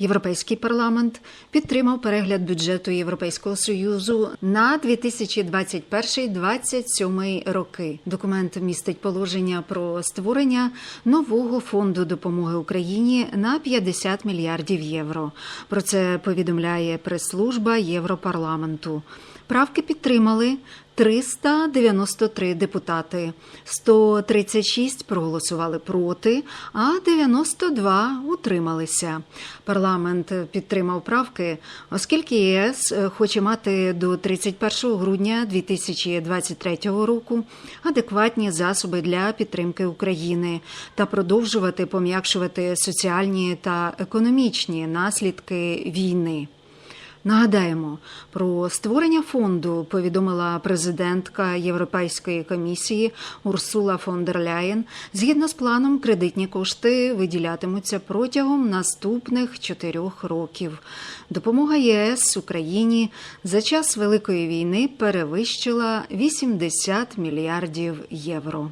Європейський парламент підтримав перегляд бюджету Європейського союзу на 2021-2027 роки. Документ містить положення про створення нового фонду допомоги Україні на 50 мільярдів євро. Про це повідомляє прес-служба Європарламенту. Правки підтримали 393 депутати, 136 проголосували проти, а 92 утрималися. Парламент підтримав правки, оскільки ЄС хоче мати до 31 грудня 2023 року адекватні засоби для підтримки України та продовжувати пом'якшувати соціальні та економічні наслідки війни. Нагадаємо, про створення фонду повідомила президентка Європейської комісії Урсула фон дер Ляєн. Згідно з планом, кредитні кошти виділятимуться протягом наступних чотирьох років. Допомога ЄС Україні за час Великої війни перевищила 80 мільярдів євро.